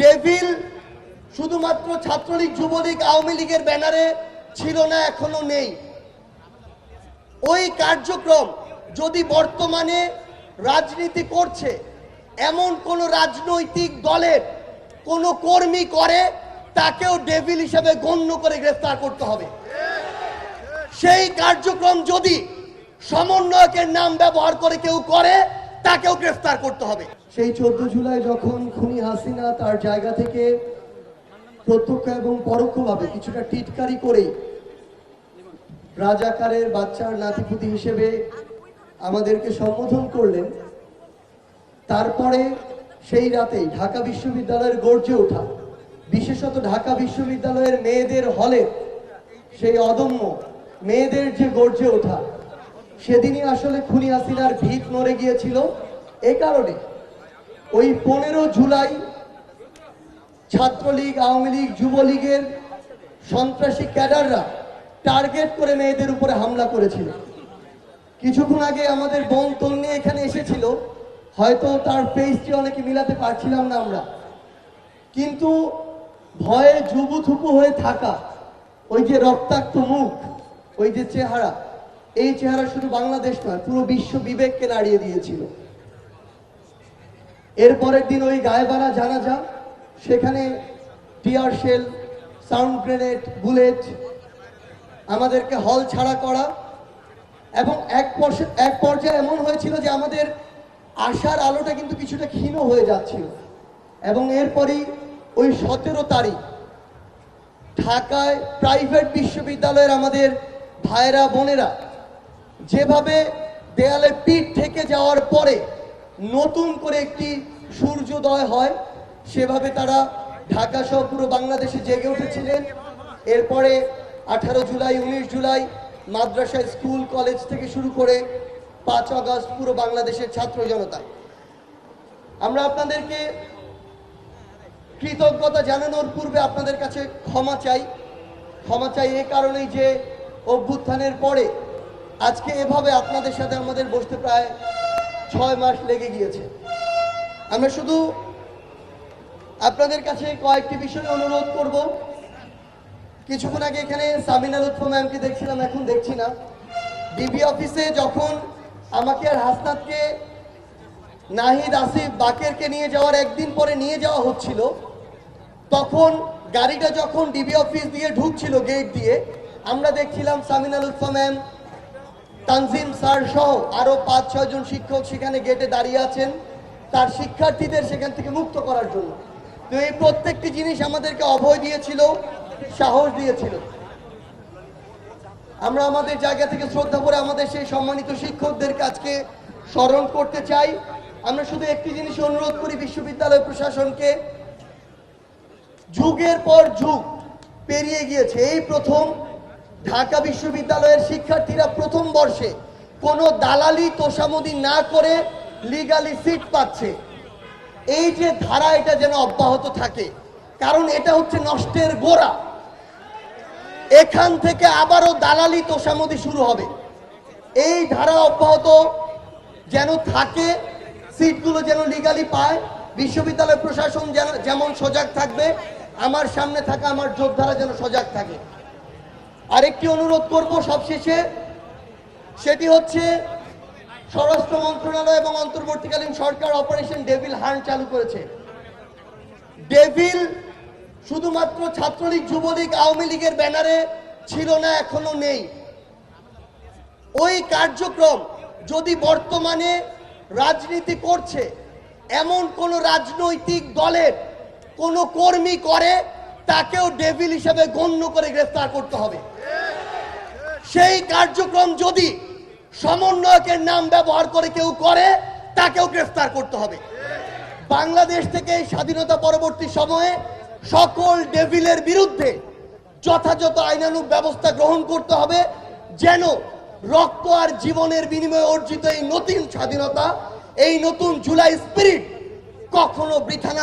Devil শুধুমাত্র ছাত্রলীগ, যুবলীগ, আওয়ামী লীগের ব্যানারে ছিল না, এখনও নেই। ওই কার্যক্রম যদি বর্তমানে রাজনীতি করছে, এমন কোন রাজনৈতিক দলের কোন কর্মী করে, তাকেও ডেভিল হিসেবে গণ্য করে গ্রেফতার করতে হবে। সেই কার্যক্রম যদি সমন্বয়কের নাম ব্যবহার করে কেউ করে, তাকেও গ্রেফতার করতে হবে। সেই চোদ্দ জুলাই যখন খুনি হাসিনা তার জায়গা থেকে প্রত্যক্ষ এবং পরোক্ষভাবে কিছুটা টিটকারি করেই রাজাকারের বাচ্চার নাতিপুতি হিসেবে আমাদেরকে সম্বোধন করলেন, তারপরে সেই রাতেই ঢাকা বিশ্ববিদ্যালয়ের গর্জে ওঠা, বিশেষত ঢাকা বিশ্ববিদ্যালয়ের মেয়েদের হলে সেই অদম্য মেয়েদের যে গর্জে ওঠা, সেদিনই আসলে খুনি হাসিনার ভিত মরে গিয়েছিল। এ কারণে ওই পনেরো জুলাই ছাত্রলীগ, আওয়ামী লীগ, যুবলীগের সন্ত্রাসী ক্যাডাররা টার্গেট করে মেয়েদের উপরে হামলা করেছিল। কিছুক্ষণ আগে আমাদের বোন তন্নি এখানে এসেছিল। হয়তো তার ফেসটি অনেকে মিলাতে পারছিলাম না আমরা। কিন্তু ভয়ে জুবুথুপু হয়ে থাকা ওই যে রক্তাক্ত মুখ, ওই যে চেহারা, এই চেহারা শুধু বাংলাদেশ নয়, পুরো বিশ্ব বিবেককে নাড়িয়ে দিয়েছিল। এর পরের দিন ওই গায়েবানা জানাজা, সেখানে tear shell, sound grenade, bullet, আমাদেরকে হল ছাড়া করা এবং এক পর্যায়ে এক পর্যায়ে এমন হয়েছিল যে আমাদের আশার আলোটা কিন্তু কিছুটা ক্ষীণ হয়ে যাচ্ছিল এবং এরপরই ওই সতেরো তারিখ ঢাকায় প্রাইভেট বিশ্ববিদ্যালয়ের আমাদের ভাইরা বোনেরা যেভাবে দেয়ালে পিঠ থেকে যাওয়ার পরে নতুন করে একটি সূর্যোদয় হয়। সেভাবে তারা ঢাকা সহ পুরো বাংলাদেশে জেগে উঠেছিলেন। এরপরে আঠারো জুলাই, উনিশ জুলাই মাদ্রাসা, স্কুল, কলেজ থেকে শুরু করে পাঁচ আগস্ট পুরো বাংলাদেশের ছাত্র জনতা। আমরা আপনাদেরকে কৃতজ্ঞতা জানানোর পূর্বে আপনাদের কাছে ক্ষমা চাই। ক্ষমা চাই এ কারণেই যে অভ্যুত্থানের পরে আজকে এভাবে আপনাদের সাথে আমাদের বসতে প্রায় ছয় মাস লেগে গিয়েছে। আমরা শুধু আপনাদের কাছে কয়েকটি বিষয়ে অনুরোধ করব। কিছুক্ষণ আগে এখানে সামিনা লুৎফা ম্যামকে দেখছিলাম, এখন দেখছি না। ডিবি অফিসে যখন আমাকে আর হাসনাতকে নাহিদ, আসিফ, বাকেরকে নিয়ে যাওয়ার একদিন পরে নিয়ে যাওয়া হচ্ছিল, তখন গাড়িটা যখন ডিবি অফিস দিয়ে ঢুকছিল গেট দিয়ে, আমরা দেখছিলাম সামিনা লুৎফা ম্যাম তানজিম স্যার সহ আরও পাঁচ, ছয় জন শিক্ষক সেখানে গেটে দাঁড়িয়ে আছেন। তার শিক্ষার্থীদের সেখান থেকে মুক্ত করার জন্য। তো এই প্রত্যেকটি জিনিস আমাদেরকে অভয় দিয়েছিল, সাহস দিয়েছিল। আমরা আমাদের জায়গা থেকে শ্রদ্ধা করে আমাদের সেই সম্মানিত শিক্ষকদের কাজকে স্মরণ করতে চাই। আমরা শুধু একটি জিনিস অনুরোধ করি বিশ্ববিদ্যালয় প্রশাসনকে। যুগের পর যুগ পেরিয়ে গিয়েছে। এই প্রথম ঢাকা বিশ্ববিদ্যালয়ের শিক্ষার্থীরা প্রথম বর্ষে কোনো দালালি তোষামদি না করে লিগালি সিট পাচ্ছে। এই যে ধারা এটা যেন অব্যাহত থাকে, কারণ এটা হচ্ছে নষ্টের গোড়া। এখান থেকে আবারও দালালি তোষামদি শুরু হবে। এই ধারা অব্যাহত যেন থাকে, সিটগুলো যেন লিগালি পায়, বিশ্ববিদ্যালয় প্রশাসন যেন যেমন সজাগ থাকবে, আমার সামনে থাকা আমার যোদ্ধারা যেন সজাগ থাকে। আরেকটি অনুরোধ করব সবশেষে, সেটি হচ্ছে স্বরাষ্ট্র মন্ত্রণালয় এবং অন্তর্বর্তীকালীন সরকার অপারেশন ডেভিল হান্ট চালু করেছে। ডেভিল শুধুমাত্র ছাত্রলীগ, যুবলীগ, আওয়ামী লীগের ব্যানারে ছিল না, এখনও নেই। ওই কার্যক্রম যদি বর্তমানে রাজনীতি করছে, এমন কোন রাজনৈতিক দলের কোন কর্মী করে তাকেও ডেভিল হিসেবে গণ্য করে গ্রেফতার করতে হবে। সেই কার্যক্রম যদি সমন্বয়কের নাম ব্যবহার করে কেউ করে, তাকেও গ্রেফতার করতে হবে। বাংলাদেশ থেকে স্বাধীনতা পরবর্তী সময়ে সকল ডেভিলের বিরুদ্ধে যথাযথ আইনানুগ ব্যবস্থা গ্রহণ করতে হবে, যেন রক্ত আর জীবনের বিনিময়ে অর্জিত এই নতুন স্বাধীনতা, এই নতুন জুলাই স্পিরিট কখনো বৃথা না।